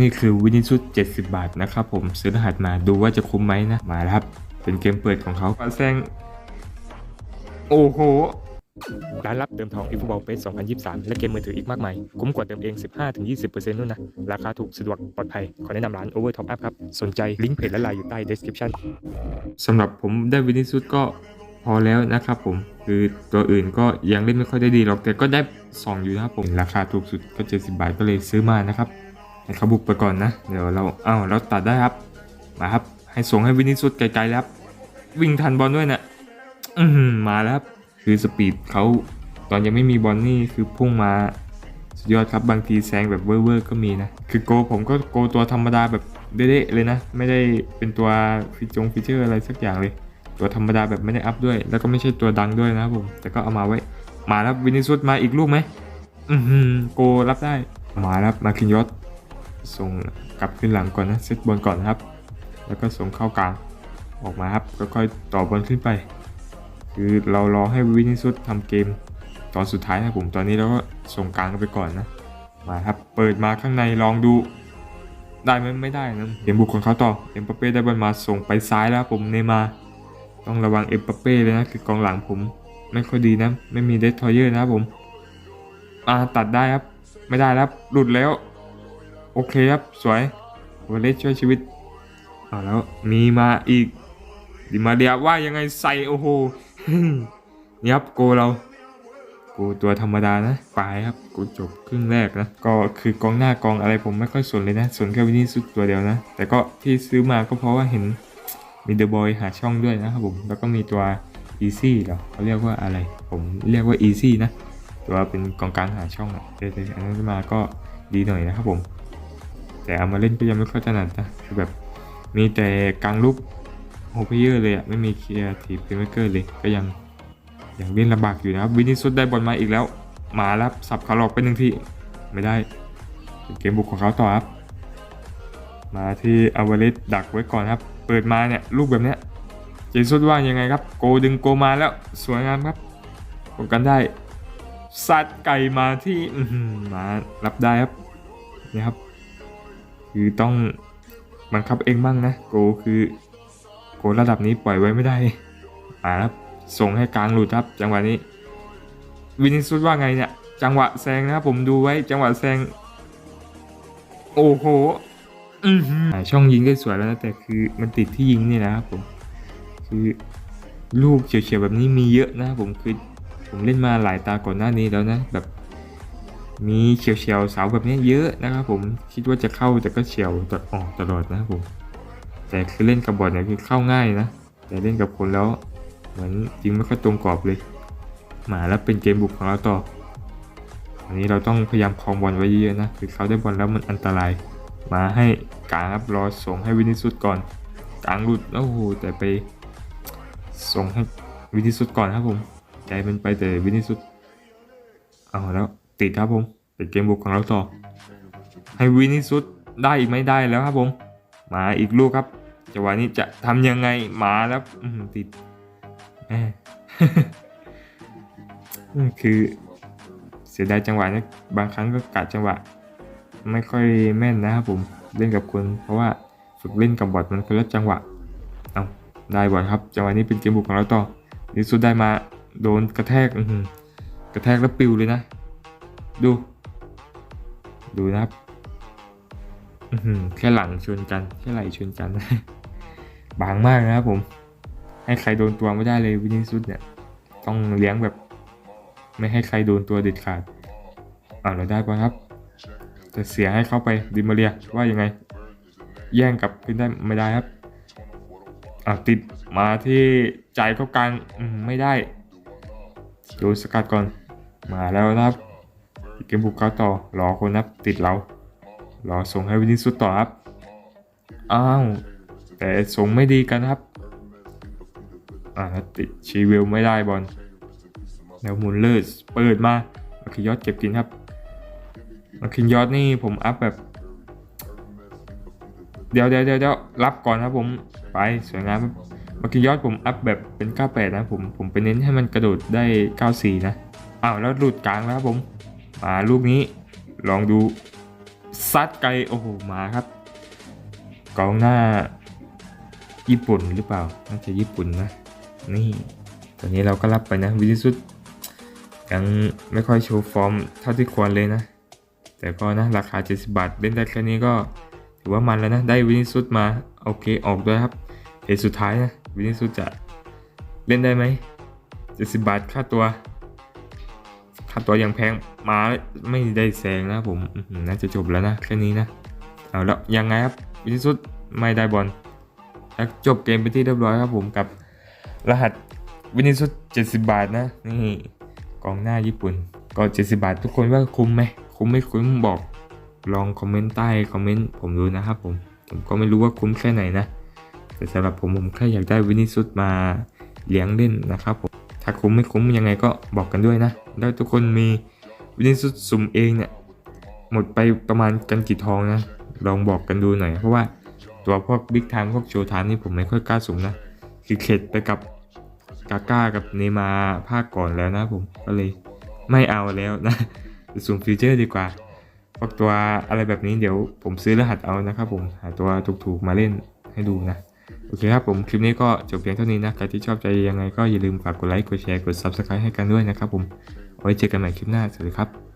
นี่คือวินิสุด70 บาทนะครับผมซื้อรหัสมาดูว่าจะคุ้มไหมนะมาแล้วครับ เป็นเกมเปิดของเขาปาแซงโอ้โหร้านรับเติมทอง e f o o t b a l l Pay 2023 และเกมมือถืออีกมากมาย คุ้มกว่าเติมเอง 15-20%นู่นนะ ราคาถูกสะดวกปลอดภัย ขอแนะนำร้าน Over Top Up ครับ สนใจลิงก์เพจและไลน์อยู่ใต้ description สำหรับผมได้วินิสุดก็พอแล้วนะครับผม คือตัวอื่นก็ยังเล่นไม่ค่อยได้ดีหรอกแต่ก็ได้ส่องอยู่นะครับผม ราคาถูกสุดก็ 70 บาทก็เลยซื้อมานะครับ ให้เขาบุกไปก่อนนะ เดี๋ยวเราเอ้าเราตัดได้ครับ มาครับ ให้ส่งให้วินิสุดไกลๆแล้วครับ วิ่งทันบอลด้วยนะอือหือมาแล้วครับ คือสปีดเขาตอนยังไม่มีบอลนี่คือพุ่งมาสุดยอดครับบางทีแซงแบบเว่อร์ก็มีนะ คือโกผมก็โกตัวธรรมดาแบบเด๊ะๆเลยนะ ไม่ได้เป็นตัวฟีจงฟีเจอร์อะไรสักอย่างเลย ตัวธรรมดาแบบไม่ได้อัพด้วย แล้วก็ไม่ใช่ตัวดังด้วยนะครับผม แต่ก็เอามาไว้ มาแล้ววินิสุสมาอีกลูกไหมอือหือโกรับได้ มาแล้วมาคินยอส ส่งกลับขึ้นหลังก่อนนะเซตบอลก่อนนะครับ แล้วก็ส่งเข้ากลางออกมาครับก็ค่อยต่อบอลขึ้นไป คือเรารอให้วินิสุสทำเกมตอนสุดท้ายนะครับผมตอนนี้เราก็ส่งกลางไปก่อนนะมาครับเปิดมาข้างในลองดูได้ไหมไม่ได้นะเกมบุกของเขาต่อเอ็มปาเป้ได้บอลมาส่งไปซ้ายแล้วผมเนมา ต้องระวังเอ็มปาเป้เลยนะคือกองหลังผม ไม่ค่อยดีนะไม่มีเดสทอยเยอร์นะครับผมอ่าตัดได้ครับ ไม่ได้แล้วหลุดแล้ว โอเคครับ สวยวอลเลสช่วยชีวิตเอาแล้วมีมาอีก ดิมาเดียว่ายังไงใส่โอ้โหนี่ครับโกเรากูตัวธรรมดานะปลายครับกูจบครึ่งแรกนะก็คือกองหน้ากองอะไรผมไม่ค่อยสนเลยนะสนแค่วินิสุดตัวเดียวนะ แต่ก็ที่ซื้อมาก็เพราะว่าเห็นมีเดอะบอยหาช่องด้วยนะครับผมแล้วก็มีตัว Easy เหรอเขาเรียกว่าอะไร ผมเรียกว่า Easy นะตัวเป็นกองกลางหาช่องอะเอออันนั้นมาก็ดีหน่อยนะครับผม แต่เอามาเล่นก็ยังไม่ค่อยถนัดนะคือแบบมีแต่กลางลุกโฮเพเยอร์เลยอะไม่มีเคียร์ทีเพเมเกอร์เลยก็ยังยังเล่นลำบากอยู่นะครับวินิสุดได้บอลมาอีกแล้ว มาแล้วสับขาหลอกไปหนึ่งทีไม่ได้เกมบุกของเขาต่อครับ มาที่อาวาเลสดักไว้ก่อนครับ เปิดมาเนี่ยลูกแบบเนี้ยเจสุดว่ายังไงครับ โกดึงโกมาแล้วสวยงามครับป้องกันได้ซัดไก่มาที่มารับได้ครับนี่ครับ คือต้องบังคับเองบ้างนะโกคือโกระดับนี้ปล่อยไว้ไม่ได้มาครับส่งให้กลางหลุดครับ จังหวะนี้ วินิสุดว่าไงเนี่ย จังหวะแซงนะครับผมดูไว้จังหวะแซง โอ้โหอ่าช่องยิงได้สวยแล้วนะแต่คือมันติดที่ยิงนี่นะครับผมคือลูกเฉียวๆแบบนี้มีเยอะนะครับผมคือผมเล่นมาหลายตาก่อนหน้านี้แล้วนะ แบบ มีเฉียวๆเสาแบบนี้เยอะนะครับผมคิดว่าจะเข้าแต่ก็เฉียวตออกตลอดนะครับผมแต่คือเล่นกับบอทเนี่ยคือเข้าง่ายนะแต่เล่นกับคนแล้วเหมือนยิงไม่ค่อยตรงกรอบเลยมาแล้วเป็นเกมบุกของเราต่ออันนี้เราต้องพยายามครองบอลไว้เยอะนะคือเขาได้บอลแล้วมันอันตราย มาให้กลางครับรอส่งให้วินิสุดก่อนกลางหลุดโอ้โหแต่ไปส่งให้วินิสุดก่อนครับผมใจมันไปแต่วินิสุดเอาแล้ว ติดครับผมเป็นเกมบุกของเราต่อ ให้วินิสุดได้อีกไม่ได้แล้วครับผม มาอีกลูกครับจังหวะนี้จะทำยังไงมาแล้วอืติดแหมคือเสียดายจังหวะนะบางครั้งก็กะจังหวะ ไม่ค่อยแม่นนะครับผมเล่นกับคน เพราะว่าฝึกเล่นกับบอทมันคนละจังหวะเอาได้บอลครับ จังหวะนี้เป็นเกมบุกของเราต่อนิสุดได้มาโดนกระแทกอืกระแทกแล้วปิวเลยนะ ดู ดูนะครับอื้อหือแค่หลังชนกัน แค่ไหล่ชนกัน บางมากนะครับผม ให้ใครโดนตัวไม่ได้เลยวินิสุดเนี่ย ต้องเลี้ยงแบบ ไม่ให้ใครโดนตัวเด็ดขาดอ่าเราได้ปะครับแต่เสียให้เข้าไปดิมาเรียว่ายังไง แย่งกลับขึ้นได้ไม่ได้ครับอ่าติดมาที่ใจเข้ากลางอืมไม่ได้ โดนสกัดก่อน มาแล้วนะครับ เกมบุกเขาต่อรอคนนับติดเรารอส่งให้วินิสุดต่อครับ อ้าว แต่ส่งไม่ดีกันครับ อ่าติดชีวิลไม่ได้บอลแล้วมุนเลิศเปิดมามาคิยอดเก็บกินครับมาคิยอดนี่ผมอัพแบบ เดี๋ยวเดี๋ยวเดี๋ยวเดี๋ยวรับก่อนครับผมไปสวยงามครับมาคิยอดผมอัพแบบเป็น 98 นะผมผมไปเน้นให้มันกระโดดได้ 94 นะอ้าวแล้วหลุดกลางแล้วครับผม มาลูกนี้ลองดูซัดไกลโอ้โหมาครับ กองหน้า ญี่ปุ่นหรือเปล่า น่าจะญี่ปุ่นนะ นี่ตอนนี้เราก็รับไปนะวินิสุดยังไม่ค่อยโชว์ฟอร์มเท่าที่ควรเลยนะ แต่ก็นะราคา 70 บาทเล่นได้แค่นี้ก็ ถือว่ามันแล้วนะ ได้วินิสุดมา โอเคออกด้วยครับเหตุสุดท้ายนะ วินิสุดจะเล่นได้ไหม70 บาทค่าตัว ค่าตัวยังแพงมาไม่ได้แซงนะผมน่าจะจบแล้วนะแค่นี้นะเอาแล้วยังไงครับวินิสุดไม่ได้บอลแล้วจบเกมไปที่เรียบร้อยครับผมกับรหัสวินิสุด70 บาทนะนี่กองหน้าญี่ปุ่นก็ 70 บาท ทุกคนว่าคุ้มไหมคุ้มไม่คุ้มบอกลองคอมเมนต์ใต้คอมเมนต์ผมดูนะครับผมผมก็ไม่รู้ว่าคุ้มแค่ไหนนะแต่สำหรับผมผมแค่อยากได้วินิสุดมาเลี้ยงเล่นนะครับผม ถ้าคุ้มไม่คุ้มยังไงก็บอกกันด้วยนะ แล้วทุกคนมีวินิสุดสุ่มเองเนี่ยหมดไปประมาณกันกี่ทองนะ ลองบอกกันดูหน่อย เพราะว่าตัวพวกบิ๊กไทม์พวกโชว์ไทม์นี่ผมไม่ค่อยกล้าสุ่มนะ คือเข็ดไปกับกาก้ากับเนมาภาคก่อนแล้วนะผมก็เลยไม่เอาแล้วนะสุ่มฟิวเจอร์ดีกว่าพวกตัวอะไรแบบนี้เดี๋ยวผมซื้อรหัสเอานะครับผมหาตัวถูกๆมาเล่นให้ดูนะ โอเคครับผมคลิปนี้ก็จบเพียงเท่านี้นะใครที่ชอบใจยังไงก็อย่าลืมฝากกดไลค์กดแชร์กด Subscribe ให้กันด้วยนะครับผมไว้เจอกันใหม่คลิปหน้าสวัสดีครับ